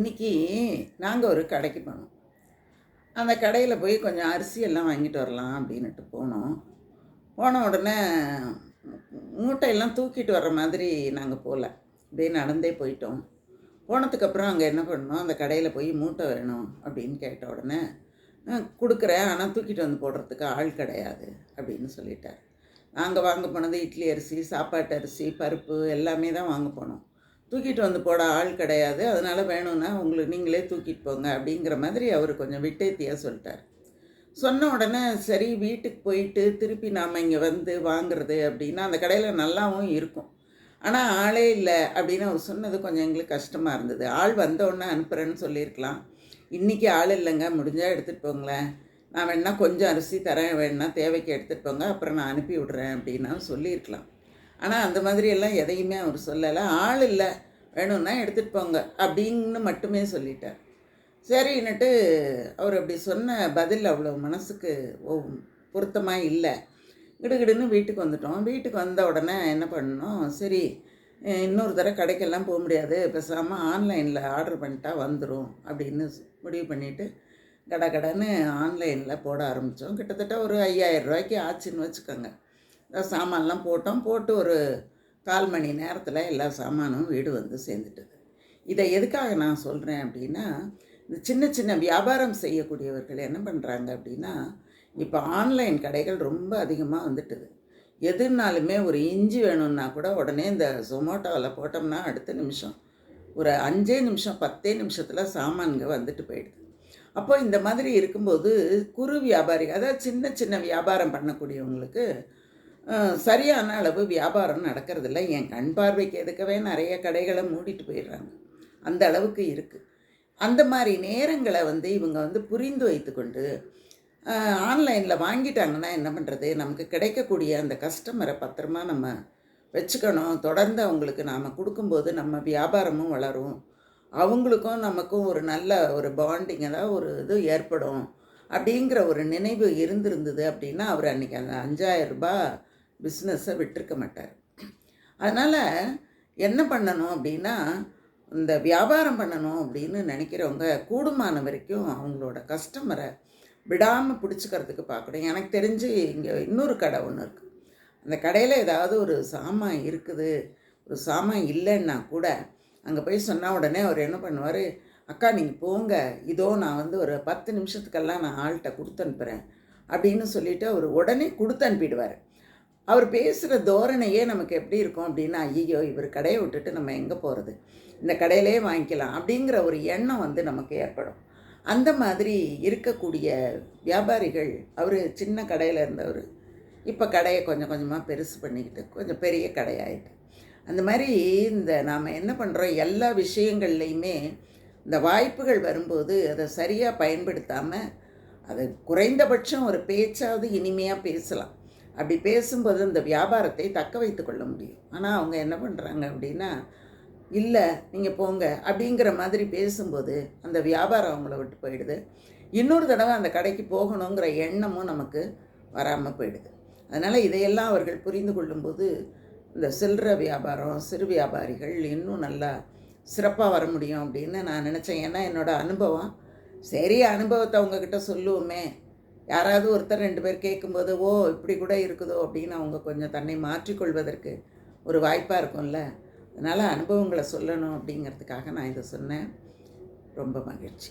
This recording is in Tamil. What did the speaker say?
இன்றைக்கி நாங்கள் ஒரு கடைக்கு போனோம். அந்த கடையில் போய் கொஞ்சம் அரிசி எல்லாம் வாங்கிட்டு வரலாம் அப்படின்னுட்டு போனோம். போன உடனே மூட்டையெல்லாம் தூக்கிட்டு வர்ற மாதிரி நாங்கள் போகல அப்படியே நடந்தே போயிட்டோம். போனதுக்கப்புறம் அங்கே என்ன பண்ணோம்? அந்த கடையில் போய் மூட்டை வேணும் அப்படின்னு கேட்ட உடனே கொடுக்குறேன். ஆனால் தூக்கிட்டு வந்து போடுறதுக்கு ஆள் கிடையாது அப்படின்னு சொல்லிட்டார். நாங்கள் வாங்க போனது இட்லி அரிசி சாப்பாட்டு அரிசி பருப்பு எல்லாமே தான் வாங்க போனோம். தூக்கிட்டு வந்து போட ஆள் கிடையாது. அதனால் வேணும்னா உங்களுக்கு நீங்களே தூக்கிட்டு போங்க அப்படிங்கிற மாதிரி அவர் கொஞ்சம் விட்டேத்தியாக சொல்லிட்டார். சொன்ன உடனே சரி வீட்டுக்கு போயிட்டு திருப்பி நாம் இங்கே வந்து வாங்குறது அப்படின்னா அந்த கடையில் நல்லாவும் இருக்கும். ஆனால் ஆளே இல்லை அப்படின்னு அவர் சொன்னது கொஞ்சம் எங்களுக்கு கஷ்டமாக இருந்தது. ஆள் வந்தவுடனே அனுப்புகிறேன்னு சொல்லியிருக்கலாம். இன்றைக்கி ஆள் இல்லைங்க முடிஞ்சால் எடுத்துகிட்டு போங்களேன். நான் வேணால் கொஞ்சம் அரிசி தரேன் வேணால் தேவைக்கு எடுத்துகிட்டு போங்க அப்புறம் நான் அனுப்பி விட்றேன் அப்படின்னா சொல்லியிருக்கலாம். ஆனால் அந்த மாதிரி எல்லாம் எதையுமே அவர் சொல்லலை. ஆள் இல்லை. வேணும்னா எடுத்துகிட்டு போங்க. அப்படின்னு மட்டுமே சொல்லிட்டார். சரின்னுட்டு அவர் அப்படி சொன்ன பதில் அவ்வளோ மனசுக்கு பொருத்தமாக இல்லை. கிடுகிடுன்னு வீட்டுக்கு வந்துட்டோம். வீட்டுக்கு வந்த உடனே என்ன பண்ணோம்? சரி இன்னொரு தடவை கடைக்கெல்லாம் போக முடியாது. பேசாமல் ஆன்லைனில் ஆர்டர் பண்ணிட்டா வந்துடும் அப்படின்னு முடிவு பண்ணிவிட்டு கட கடன்னு ஆன்லைனில் போட ஆரம்பித்தோம் கிட்டத்தட்ட ஒரு ஐயாயிரம் ரூபாய்க்கு ஆச்சுன்னு வச்சுக்கோங்க. சாமான்லாம் போட்டோம். போட்டு ஒரு கால் மணி நேரத்தில் எல்லா சாமானும் வீடு வந்து சேர்ந்துட்டுது. இதை எதுக்காக நான் சொல்கிறேன் அப்படின்னா இந்த சின்ன சின்ன வியாபாரம் செய்யக்கூடியவர்கள் என்ன பண்ணுறாங்க அப்படின்னா இப்போ ஆன்லைன் கடைகள் ரொம்ப அதிகமாக வந்துட்டுது. எதுனாலுமே ஒரு இஞ்சி வேணும்னா கூட உடனே இந்த ஜொமேட்டோவில் போட்டோம்னா அடுத்த நிமிஷம் ஒரு அஞ்சே நிமிஷம் பத்தே நிமிஷத்தில் சாமான்க வந்துட்டு போயிடுது. அப்போ இந்த மாதிரி இருக்கும்போது குறு வியாபாரி அதாவது சின்ன சின்ன வியாபாரம் பண்ணக்கூடியவங்களுக்கு சரியான அளவு வியாபாரம் நடக்கிறதில்ல. என் கண் பார்வைக்கு எதுக்கவே நிறைய கடைகளை மூடிட்டு போயிடுறாங்க. அந்த அளவுக்கு இருக்குது அந்த மாதிரி நேரங்களை வந்து இவங்க வந்து புரிந்து வைத்துக்கொண்டு ஆன்லைனில் வாங்கிட்டாங்கன்னா என்ன பண்ணுறது நமக்கு கிடைக்கக்கூடிய அந்த கஸ்டமரை பத்திரமா நம்ம வச்சுக்கணும். தொடர்ந்து அவங்களுக்கு நாம் கொடுக்கும்போது நம்ம வியாபாரமும் வளரும். அவங்களுக்கும் நமக்கும் ஒரு நல்ல ஒரு பாண்டிங் ஒரு இது ஏற்படும். அப்படிங்கிற ஒரு நினைவு இருந்திருந்தது அப்படின்னா அவர் அன்றைக்கி அந்த அஞ்சாயிரம் ரூபாய் பிஸ்னஸை விட்டுருக்க மாட்டார். அதனால் என்ன பண்ணணும் அப்படின்னா இந்த வியாபாரம் பண்ணணும் அப்படின்னு நினைக்கிறவங்க கூடுமான வரைக்கும் அவங்களோட கஸ்டமரை விடாமல் பிடிச்சிக்கிறதுக்கு பார்க்கணும். எனக்கு தெரிஞ்சு இங்கே இன்னொரு கடை ஒன்று இருக்குது அந்த கடையில் ஏதாவது ஒரு சாமான் இருக்குது. ஒரு சாமான் இல்லைன்னா கூட அங்கே போய் சொன்ன உடனே அவர் என்ன பண்ணுவார் அக்கா நீங்கள் போங்க. இதோ நான் வந்து ஒரு பத்து நிமிஷத்துக்கெல்லாம் நான் ஆள்கிட்ட கொடுத்து அனுப்புகிறேன் அப்படின்னு சொல்லிவிட்டு அவர் உடனே கொடுத்து அனுப்பிடுவார். அவர் பேசுகிற தோரணையே நமக்கு எப்படி இருக்கும் அப்படின்னா ஐயோ இவர் கடையை விட்டுட்டு நம்ம எங்கே போகிறது இந்த கடையிலே வாங்கிக்கலாம் அப்படிங்கிற ஒரு எண்ணம் வந்து நமக்கு ஏற்படும். அந்த மாதிரி இருக்கக்கூடிய வியாபாரிகள் அவர் சின்ன கடையில் இருந்தவர். இப்போ கடையை கொஞ்சம் கொஞ்சமாக பெருசு பண்ணிக்கிட்டு கொஞ்சம் பெரிய கடையாயிட்டு. அந்த மாதிரி இந்த நாம் என்ன பண்ணுறோம் எல்லா விஷயங்கள்லையுமே இந்த வாய்ப்புகள் வரும்போது அதை சரியாக பயன்படுத்தாமல் அது குறைந்தபட்சம் ஒரு பேச்சாவது இனிமையாக பேசலாம். அப்படி பேசும்போது இந்த வியாபாரத்தை தக்க வைத்து கொள்ள முடியும். ஆனால் அவங்க என்ன பண்ணுறாங்க அப்படின்னா இல்லை நீங்கள் போங்க. அப்படிங்கிற மாதிரி பேசும்போது அந்த வியாபாரம் அவங்கள விட்டு போயிடுது. இன்னொரு தடவை அந்த கடைக்கு போகணுங்கிற எண்ணமும் நமக்கு வராமல் போயிடுது. அதனால் இதையெல்லாம் அவர்கள் புரிந்து கொள்ளும்போது இந்த சில்லற வியாபாரம் சிறு வியாபாரிகள் இன்னும் நல்லா சிறப்பாக வர முடியும் அப்படின்னு நான் நினச்சேன். ஏன்னா என்னோடய அனுபவம் சரி அனுபவத்தை அவங்கக்கிட்ட சொல்லுவோமே யாராவது ஒருத்தர் ரெண்டு பேர் கேட்கும்போது ஓ இப்படி கூட இருக்குதோ? அப்படின்னு அவங்க கொஞ்சம் தன்னை மாற்றிக்கொள்வதற்கு ஒரு வாய்ப்பாக இருக்கும்ல. அதனால் அனுபவங்களை சொல்லணும் அப்படிங்கிறதுக்காக நான் இதை சொன்னேன். ரொம்ப மகிழ்ச்சி.